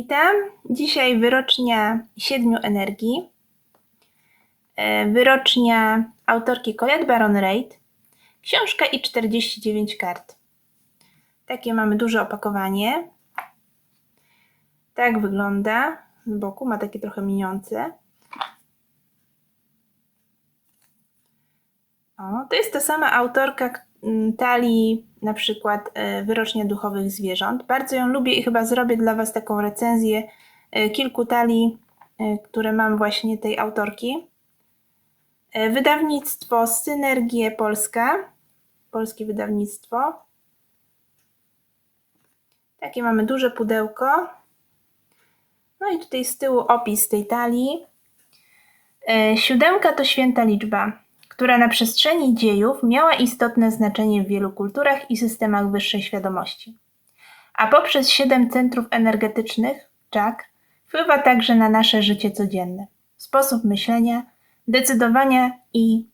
Witam. Dzisiaj wyrocznia siedmiu energii. E, Wyrocznia autorki Colette Baron Reid. Książka i 49 kart. Takie mamy duże opakowanie. Tak wygląda. Z boku ma takie trochę miniące. O, to jest ta sama autorka talii, na przykład e, Wyrocznia Duchowych Zwierząt. Bardzo ją lubię i chyba zrobię dla Was taką recenzję e, kilku talii, e, które mam właśnie tej autorki. Wydawnictwo Synergie Polska. Polskie wydawnictwo. Takie mamy duże pudełko. No i tutaj z tyłu opis tej talii. Siódemka to święta liczba, która na przestrzeni dziejów miała istotne znaczenie w wielu kulturach i systemach wyższej świadomości. A poprzez siedem centrów energetycznych, czak, wpływa także na nasze życie codzienne, sposób myślenia, decydowania i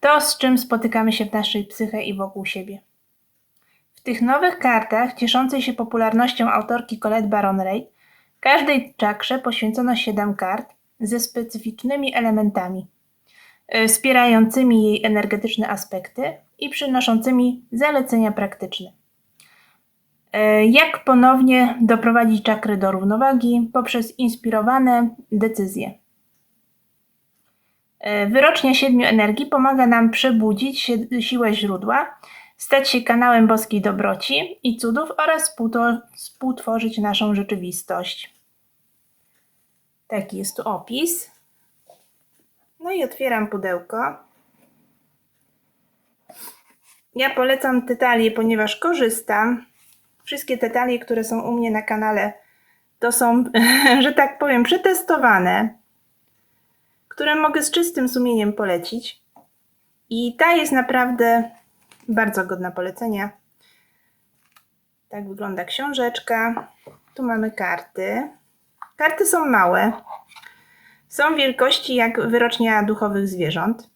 to, z czym spotykamy się w naszej psyche i wokół siebie. W tych nowych kartach, cieszącej się popularnością autorki Colette Baron Reid, każdej czakrze poświęcono siedem kart ze specyficznymi elementami, wspierającymi jej energetyczne aspekty i przynoszącymi zalecenia praktyczne. Y, Jak ponownie doprowadzić czakry do równowagi poprzez inspirowane decyzje. Y, Wyrocznia siedmiu energii pomaga nam przebudzić siłę źródła, stać się kanałem boskiej dobroci i cudów oraz współtworzyć naszą rzeczywistość. Taki jest tu opis. No i otwieram pudełko. Ja polecam te talie, ponieważ korzystam. Wszystkie te talie, które są u mnie na kanale, to są, że tak powiem, przetestowane, które mogę z czystym sumieniem polecić. I ta jest naprawdę bardzo godna polecenia. Tak wygląda książeczka. Tu mamy karty. Karty są małe. Są wielkości jak wyrocznia duchowych zwierząt.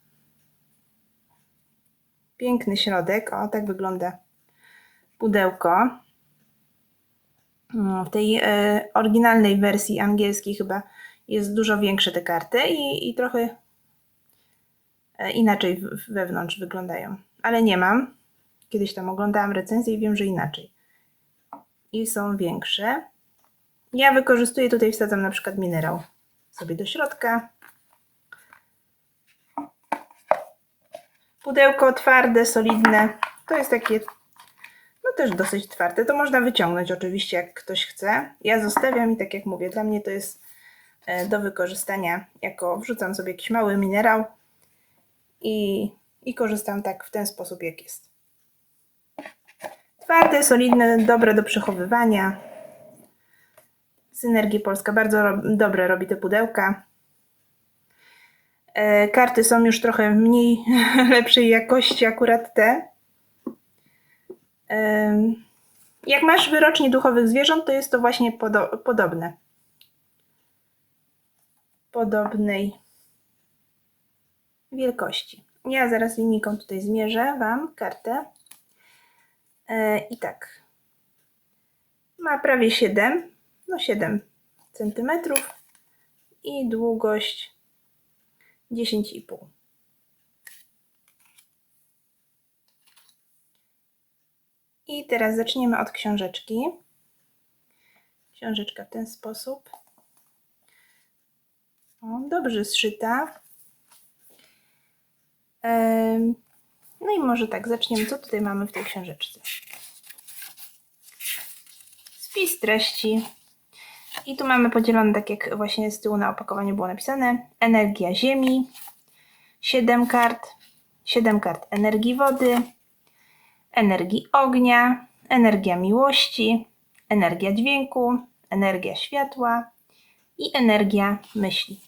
Piękny środek. O, tak wygląda pudełko. Mm, W tej e, oryginalnej wersji angielskiej chyba jest dużo większe te karty i, i trochę e, inaczej wewnątrz wyglądają. Ale nie mam. Kiedyś tam oglądałam recenzję i wiem, że inaczej. I są większe. Ja wykorzystuję tutaj, wsadzam na przykład minerał sobie do środka. Pudełko twarde, solidne. To jest takie, no też dosyć twarde. To można wyciągnąć oczywiście, jak ktoś chce. Ja zostawiam i tak jak mówię, dla mnie to jest e, do wykorzystania jako wrzucam sobie jakiś mały minerał i, i korzystam tak w ten sposób, jak jest. Twarde, solidne, dobre do przechowywania. Synergia Polska bardzo ro- dobre robi te pudełka. E, karty są już trochę mniej lepszej jakości, akurat te. Em, Jak masz wyrocznie duchowych zwierząt, to jest to właśnie podo- podobne. Podobnej wielkości. Ja zaraz linijką tutaj zmierzę Wam kartę. E, I tak. Ma prawie 7, no 7 centymetrów i długość 10,5. I teraz zaczniemy od książeczki. Książeczka w ten sposób. O, dobrze zszyta. No i może tak, zaczniemy. Co tutaj mamy w tej książeczce? Spis treści. I tu mamy podzielone, tak jak właśnie z tyłu na opakowaniu było napisane, energia Ziemi, 7 kart, 7 kart energii wody, energii ognia, energia miłości, energia dźwięku, energia światła i energia myśli.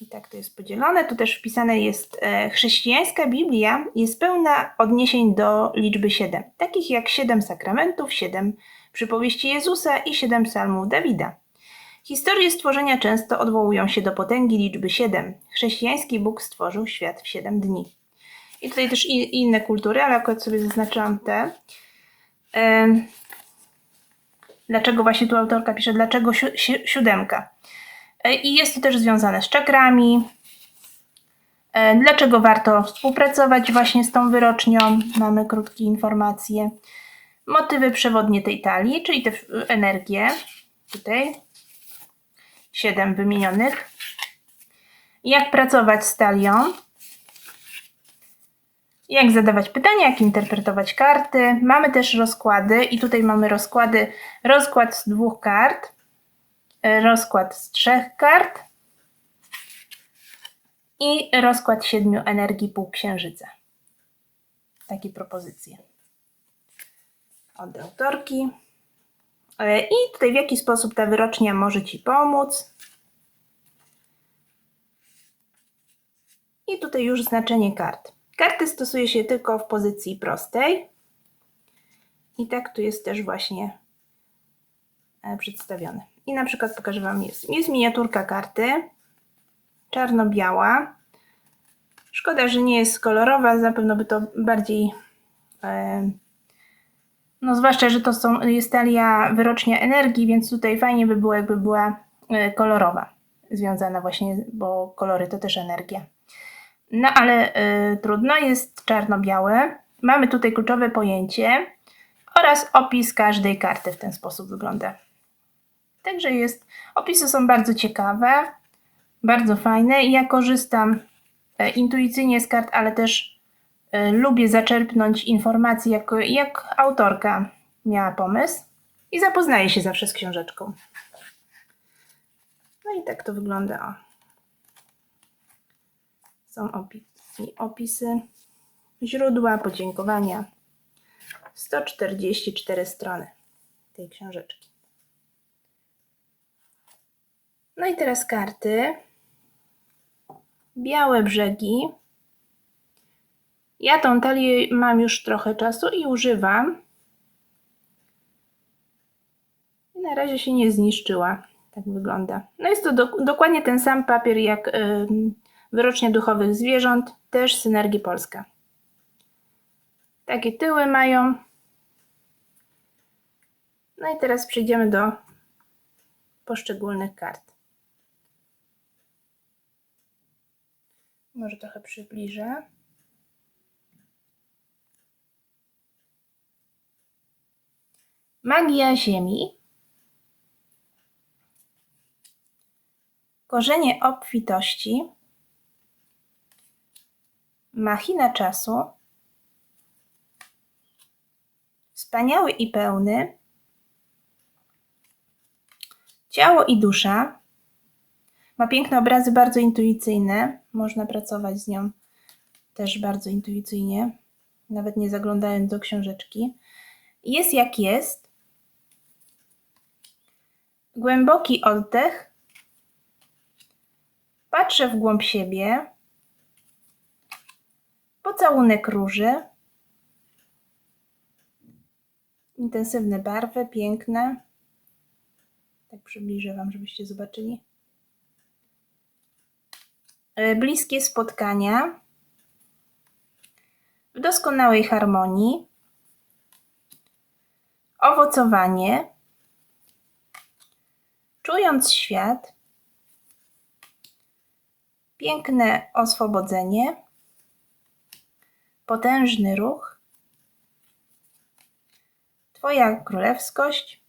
I tak to jest podzielone. Tu też wpisane jest e, chrześcijańska Biblia jest pełna odniesień do liczby 7, takich jak 7 sakramentów, 7 przypowieści Jezusa i 7 psalmów Dawida. Historie stworzenia często odwołują się do potęgi liczby 7. Chrześcijański Bóg stworzył świat w 7 dni. I tutaj też inne kultury, ale akurat sobie zaznaczyłam te. Dlaczego właśnie tu autorka pisze, dlaczego si si siódemka. E, I jest to też związane z czakrami. E, Dlaczego warto współpracować właśnie z tą wyrocznią? Mamy krótkie informacje. Motywy przewodnie tej talii, czyli te energie. Tutaj siedem wymienionych. Jak pracować z talią? Jak zadawać pytania, jak interpretować karty. Mamy też rozkłady i tutaj mamy rozkłady. Rozkład z dwóch kart, rozkład z trzech kart i rozkład siedmiu energii półksiężyca. Takie propozycje od autorki. E, I tutaj w jaki sposób ta wyrocznia może Ci pomóc. I tutaj już znaczenie kart. Karty stosuje się tylko w pozycji prostej. I tak tu jest też właśnie e, przedstawione. I na przykład pokażę Wam, jest, jest miniaturka karty, czarno-biała. Szkoda, że nie jest kolorowa, na pewno by to bardziej e, no zwłaszcza, że to są, jest talia wyrocznia energii, więc tutaj fajnie by było, jakby była e, kolorowa, związana właśnie, bo kolory to też energia. No ale y, trudno, jest czarno-białe. Mamy tutaj kluczowe pojęcie oraz opis każdej karty w ten sposób wygląda. Także jest, opisy są bardzo ciekawe, bardzo fajne ja korzystam e, intuicyjnie z kart, ale też lubię zaczerpnąć informacji, jak, jak autorka miała pomysł i zapoznaję się zawsze z książeczką. No i tak to wygląda. O. Są opisy, źródła, podziękowania. 144 strony tej książeczki. No i teraz karty. Białe brzegi. Ja tą talię mam już trochę czasu i używam. Na razie się nie zniszczyła. Tak wygląda. No jest to do, dokładnie ten sam papier jak ym, wyrocznia duchowych zwierząt, też Synergii Polska. Takie tyły mają. No i teraz przejdziemy do poszczególnych kart. Może trochę przybliżę. Magia Ziemi. Korzenie obfitości. Machina czasu. Wspaniały i pełny. Ciało i dusza. Ma piękne obrazy, bardzo intuicyjne. Można pracować z nią też bardzo intuicyjnie, nawet nie zaglądając do książeczki. Jest jak jest. Głęboki oddech. Patrzę w głąb siebie. Pocałunek róży. Intensywne barwy, piękne. Tak przybliżę Wam, żebyście zobaczyli. E, Bliskie spotkania. W doskonałej harmonii. Owocowanie. Czując świat. Piękne oswobodzenie. Potężny ruch. Twoja królewskość.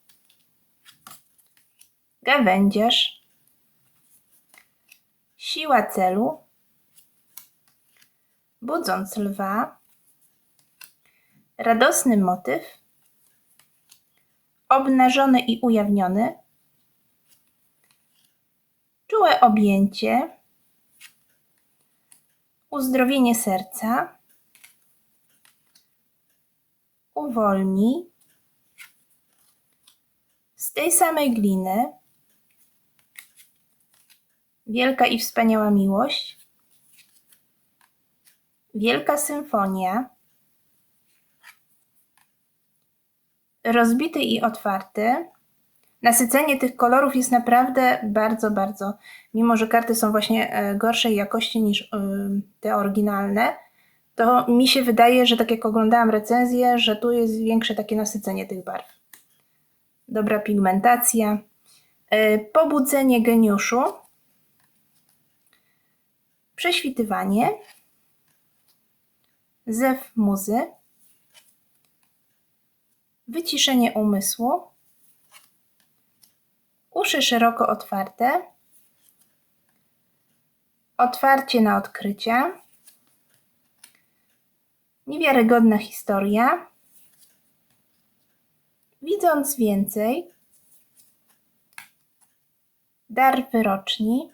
Gawędziarz. Siła celu. Budząc lwa. Radosny motyw. Obnażony i ujawniony. Czułe objęcie. Uzdrowienie serca. Uwolnij. Z tej samej gliny. Wielka i wspaniała miłość. Wielka symfonia. Rozbity i otwarty. Nasycenie tych kolorów jest naprawdę bardzo, bardzo, mimo że karty są właśnie e, gorszej jakości niż y, te oryginalne, to mi się wydaje, że tak jak oglądałam recenzję, że tu jest większe takie nasycenie tych barw. dobra pigmentacja, e, pobudzenie geniuszu, prześwitywanie, zew muzy, wyciszenie umysłu, uszy szeroko otwarte, otwarcie na odkrycia, niewiarygodna historia, widząc więcej, dar wyroczni,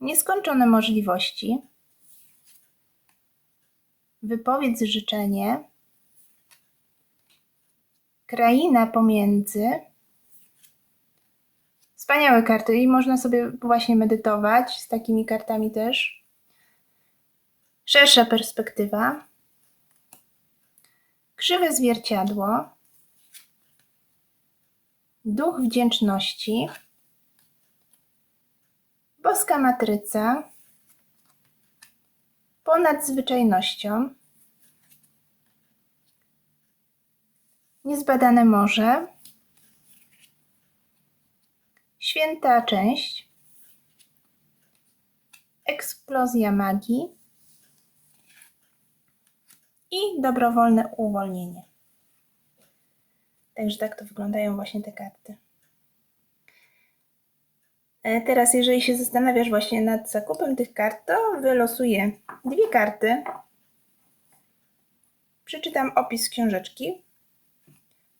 nieskończone możliwości, wypowiedz życzenie, kraina pomiędzy. Wspaniałe karty i można sobie właśnie medytować z takimi kartami też. Szersza perspektywa. Krzywe zwierciadło. Duch wdzięczności. Boska matryca. Ponad zwyczajnością. Niezbadane morze. Święta część. Eksplozja magii. I dobrowolne uwolnienie. Także tak to wyglądają właśnie te karty. E, Teraz, jeżeli się zastanawiasz właśnie nad zakupem tych kart, to wylosuję dwie karty. Przeczytam opis książeczki,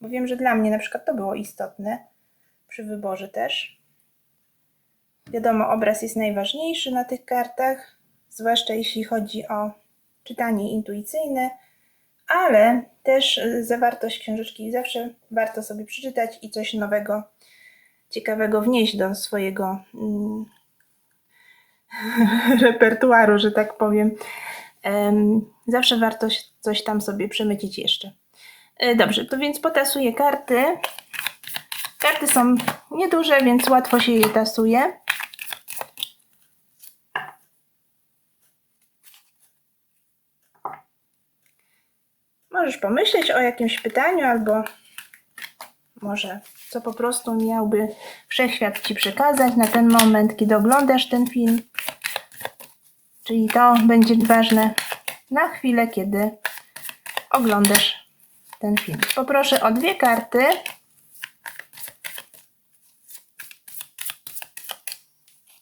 bo wiem, że dla mnie na przykład to było istotne przy wyborze też. Wiadomo, obraz jest najważniejszy na tych kartach, zwłaszcza jeśli chodzi o czytanie intuicyjne, ale też y, zawartość książeczki zawsze warto sobie przeczytać i coś nowego, ciekawego wnieść do swojego mm, repertuaru, że tak powiem. Em, Zawsze warto coś tam sobie przemycić jeszcze. E, Dobrze, to więc potasuję karty. Karty są nieduże, więc łatwo się je tasuje. Możesz pomyśleć o jakimś pytaniu albo może co po prostu miałby wszechświat Ci przekazać na ten moment, kiedy oglądasz ten film. Czyli to będzie ważne na chwilę, kiedy oglądasz ten film. Poproszę o dwie karty.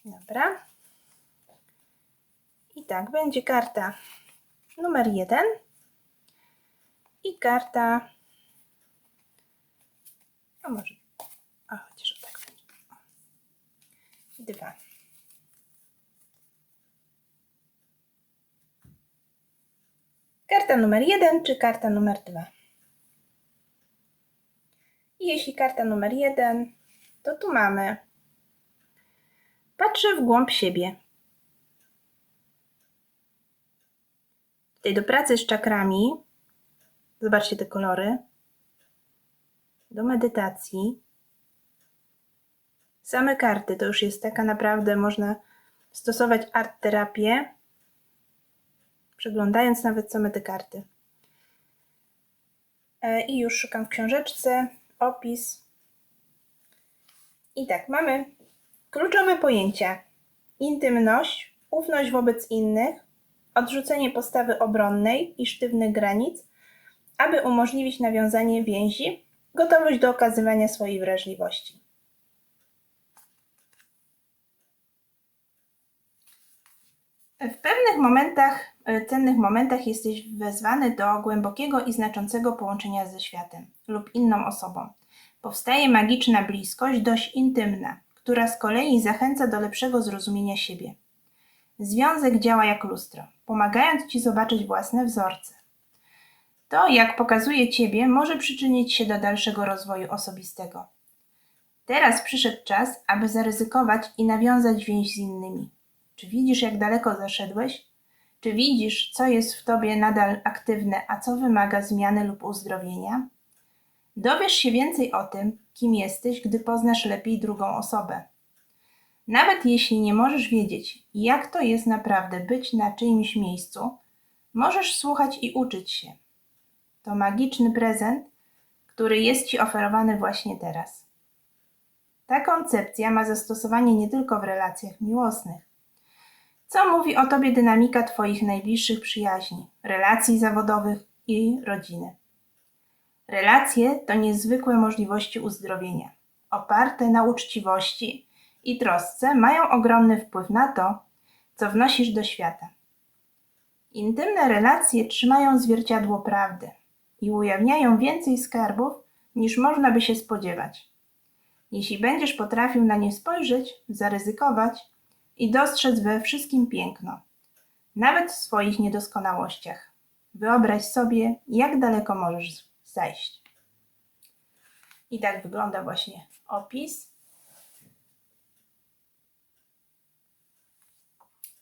Dobra. I tak, będzie karta numer jeden i karta. A może. A chociaż tak będzie. Dwa. Karta numer jeden czy karta numer dwa? I jeśli karta numer jeden, to tu mamy. Patrzę w głąb siebie. Tutaj do pracy z czakrami. Zobaczcie te kolory. Do medytacji. Same karty to już jest taka naprawdę, można stosować art terapię, przeglądając nawet same te karty. E, I już szukam w książeczce, opis. I tak, mamy kluczowe pojęcia: intymność, ufność wobec innych, odrzucenie postawy obronnej i sztywnych granic, aby umożliwić nawiązanie więzi, gotowość do okazywania swojej wrażliwości. W pewnych momentach, e, cennych momentach jesteś wezwany do głębokiego i znaczącego połączenia ze światem lub inną osobą. Powstaje magiczna bliskość, dość intymna, która z kolei zachęca do lepszego zrozumienia siebie. Związek działa jak lustro, pomagając ci zobaczyć własne wzorce. To, jak pokazuje ciebie, może przyczynić się do dalszego rozwoju osobistego. Teraz przyszedł czas, aby zaryzykować i nawiązać więź z innymi. Czy widzisz, jak daleko zaszedłeś? Czy widzisz, co jest w tobie nadal aktywne, a co wymaga zmiany lub uzdrowienia? Dowiesz się więcej o tym, kim jesteś, gdy poznasz lepiej drugą osobę. Nawet jeśli nie możesz wiedzieć, jak to jest naprawdę być na czyimś miejscu, możesz słuchać i uczyć się. To magiczny prezent, który jest Ci oferowany właśnie teraz. Ta koncepcja ma zastosowanie nie tylko w relacjach miłosnych. Co mówi o Tobie dynamika Twoich najbliższych przyjaźni, relacji zawodowych i rodziny? Relacje to niezwykłe możliwości uzdrowienia. Oparte na uczciwości i trosce mają ogromny wpływ na to, co wnosisz do świata. Intymne relacje trzymają zwierciadło prawdy i ujawniają więcej skarbów, niż można by się spodziewać. Jeśli będziesz potrafił na nie spojrzeć, zaryzykować i dostrzec we wszystkim piękno, nawet w swoich niedoskonałościach. Wyobraź sobie, jak daleko możesz zajść. I tak wygląda właśnie opis.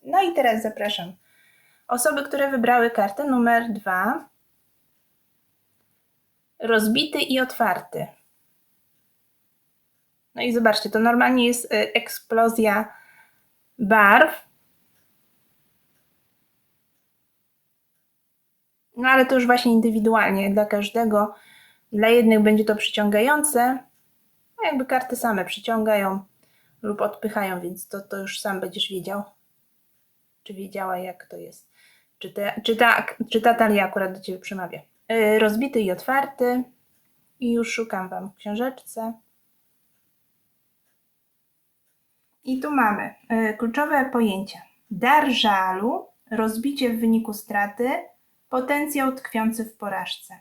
No i teraz zapraszam osoby, które wybrały kartę numer dwa. Rozbity i otwarty. No i zobaczcie, to normalnie jest y, eksplozja barw. No ale to już właśnie indywidualnie dla każdego. Dla jednych będzie to przyciągające, a jakby karty same przyciągają lub odpychają, więc to, to już sam będziesz wiedział, czy wiedziała, jak to jest. Czy, te, czy, ta, czy ta talia akurat do Ciebie przemawia. Yy, rozbity i otwarty. I już szukam Wam w książeczce. I tu mamy y, kluczowe pojęcia. Dar żalu, rozbicie w wyniku straty, potencjał tkwiący w porażce.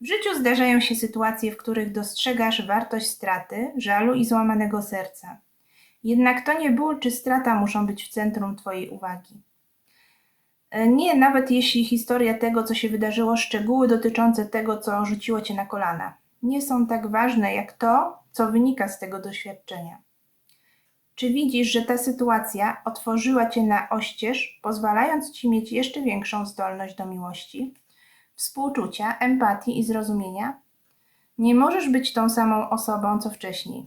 W życiu zdarzają się sytuacje, w których dostrzegasz wartość straty, żalu i złamanego serca. Jednak to nie ból czy strata muszą być w centrum Twojej uwagi. Y, nie, nawet jeśli historia tego, co się wydarzyło, szczegóły dotyczące tego, co rzuciło Cię na kolana, nie są tak ważne jak to, co wynika z tego doświadczenia. Czy widzisz, że ta sytuacja otworzyła cię na oścież, pozwalając ci mieć jeszcze większą zdolność do miłości, współczucia, empatii i zrozumienia? Nie możesz być tą samą osobą co wcześniej.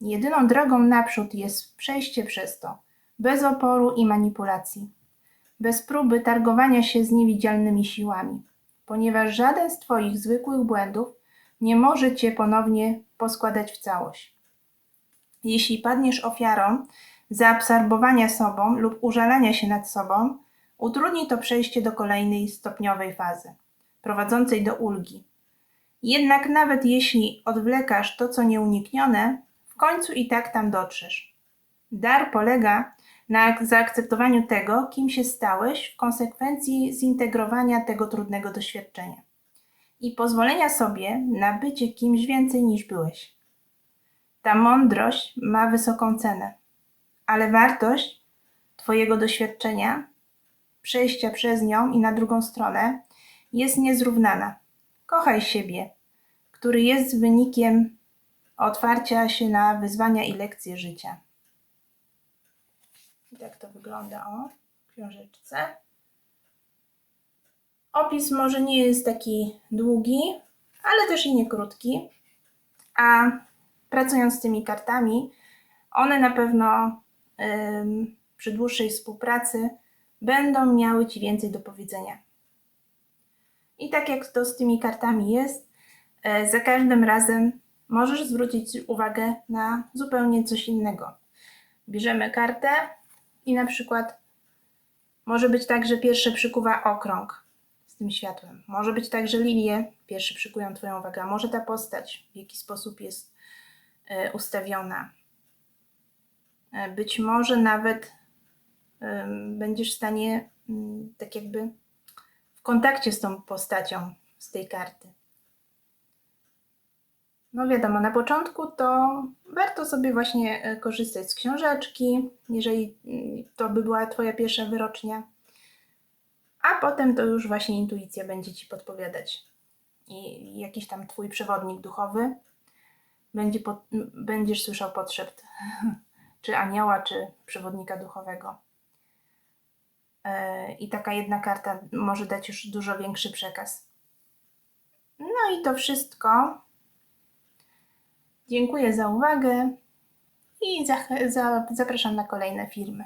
Jedyną drogą naprzód jest przejście przez to, bez oporu i manipulacji, bez próby targowania się z niewidzialnymi siłami, ponieważ żaden z Twoich zwykłych błędów nie może Cię ponownie poskładać w całość. Jeśli padniesz ofiarą zaabsorbowania sobą lub użalania się nad sobą, utrudni to przejście do kolejnej stopniowej fazy, prowadzącej do ulgi. Jednak nawet jeśli odwlekasz to, co nieuniknione, w końcu i tak tam dotrzesz. Dar polega na zaakceptowaniu tego, kim się stałeś, w konsekwencji zintegrowania tego trudnego doświadczenia i pozwolenia sobie na bycie kimś więcej niż byłeś. Ta mądrość ma wysoką cenę, ale wartość Twojego doświadczenia, przejścia przez nią i na drugą stronę jest niezrównana. Kochaj siebie, który jest wynikiem otwarcia się na wyzwania i lekcje życia. I tak to wygląda o książeczce. Opis może nie jest taki długi, ale też i nie krótki. A pracując z tymi kartami, one na pewno przy dłuższej współpracy będą miały Ci więcej do powiedzenia. I tak jak to z tymi kartami jest, e, za każdym razem możesz zwrócić uwagę na zupełnie coś innego. Bierzemy kartę i na przykład może być tak, że pierwsze przykuwa okrąg z tym światłem. Może być tak, że lilie pierwsze przykują Twoją uwagę, a może ta postać w jaki sposób jest ustawiona. E, być może nawet będziesz w stanie mm, tak jakby w kontakcie z tą postacią z tej karty. No wiadomo, na początku to warto sobie właśnie e, korzystać z książeczki, jeżeli mm, to by była Twoja pierwsza wyrocznia, a potem to już właśnie intuicja będzie Ci podpowiadać i jakiś tam Twój przewodnik duchowy będzie po, będziesz słyszał potrzebt czy anioła, czy przewodnika duchowego. E, I taka jedna karta może dać już dużo większy przekaz. No i to wszystko. Dziękuję za uwagę i za, za, zapraszam na kolejne filmy.